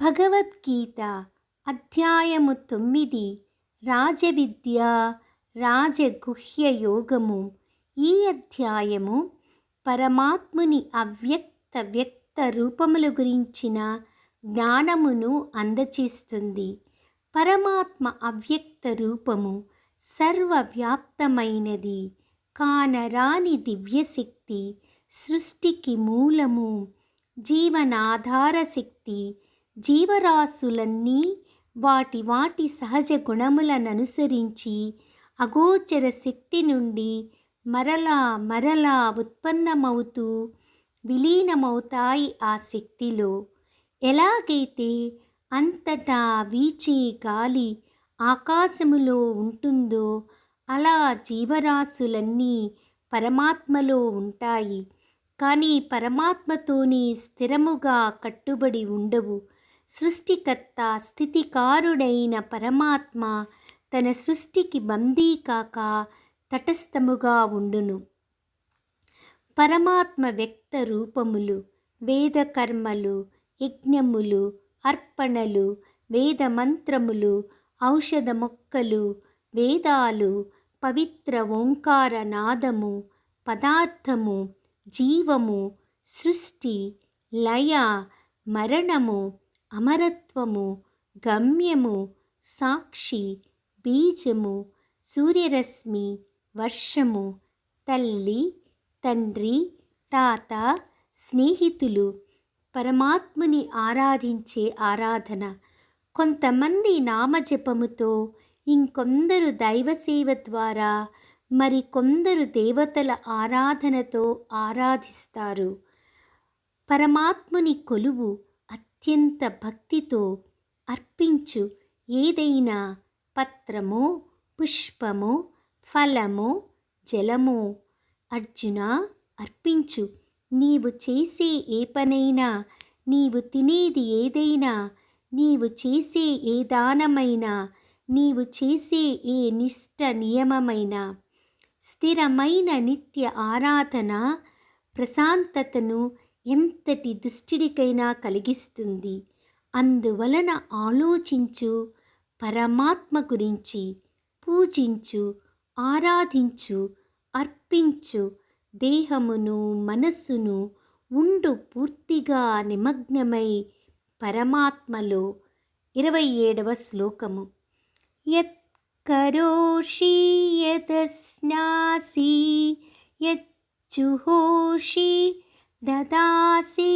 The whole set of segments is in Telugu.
భగవద్గీత అధ్యాయము తొమ్మిది. రాజవిద్య రాజగుహ్య యోగము ఈ అధ్యాయము పరమాత్ముని అవ్యక్త వ్యక్త రూపముల గురించిన జ్ఞానమును అందచేస్తుంది. పరమాత్మ అవ్యక్త రూపము సర్వవ్యాప్తమైనది. కానరాని దివ్యశక్తి సృష్టికి మూలము. జీవనాధార శక్తి జీవరాశులన్నీ వాటి వాటి సహజ గుణములను అనుసరించి అగోచర శక్తి నుండి మరలా మరలా ఉత్పన్నమవుతూ విలీనమవుతాయి ఆ శక్తిలో. ఎలాగైతే అంతటా వీచే గాలి ఆకాశములో ఉంటుందో అలా జీవరాశులన్నీ పరమాత్మలో ఉంటాయి. కానీ పరమాత్మతోని స్థిరముగా కట్టుబడి ఉండవు. సృష్టికర్త స్థితికారుడైన పరమాత్మ తన సృష్టికి బందీ కాక తటస్థముగా ఉండును. పరమాత్మ వ్యక్త రూపములు వేదకర్మలు యజ్ఞములు అర్పణలు వేద మంత్రములు ఔషధ మొక్కలు వేదాలు పవిత్ర ఓంకార నాదము పదార్థము జీవము సృష్టి లయ మరణము అమరత్వము గమ్యము సాక్షి బీజము సూర్యరశ్మి వర్షము తల్లి తండ్రి తాత స్నేహితులు పరమాత్ముని ఆరాధించే ఆరాధన. కొంతమంది నామజపముతో ఇంకొందరు దైవసేవ ద్వారా మరి కొందరు దేవతల ఆరాధనతో ఆరాధిస్తారు. పరమాత్ముని కొలువు అత్యంత భక్తితో అర్పించు. ఏదైనా పత్రమో పుష్పమో ఫలమో జలమో అర్జున అర్పించు. నీవు చేసే ఏ పనైనా నీవు తినేది ఏదైనా నీవు చేసే ఏ దానమైనా నీవు చేసే ఏ నిష్ట నియమమైన స్థిరమైన నిత్య ఆరాధన ప్రశాంతతను ఎంతటి దుష్టిడికైనా కలిగిస్తుంది. అందువలన ఆలోచించు పరమాత్మ గురించి పూజించు ఆరాధించు అర్పించు దేహమును మనస్సును ఉండు పూర్తిగా నిమగ్నమై పరమాత్మలో. ఇరవై ఏడవ శ్లోకము. యత్ కరోషి యతస్నాసి యచ్చుహోషి దదాసి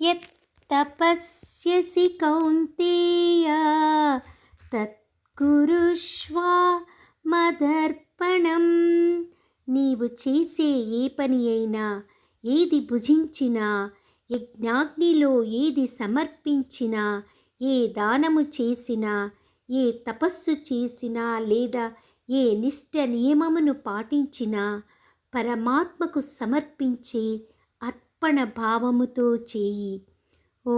యత్ తపస్యసి కౌంతేయ తత్కురుష్వ మదర్పణం నీవు చేసే ఏ పని అయినా ఏది భుజించినా యజ్ఞాగ్నిలో ఏది సమర్పించినా ఏ దానము చేసినా ఏ తపస్సు చేసినా లేదా ఏ నిష్ట నియమమును పాటించినా పరమాత్మకు సమర్పించే అర్పణ భావముతో చేయి. ఓ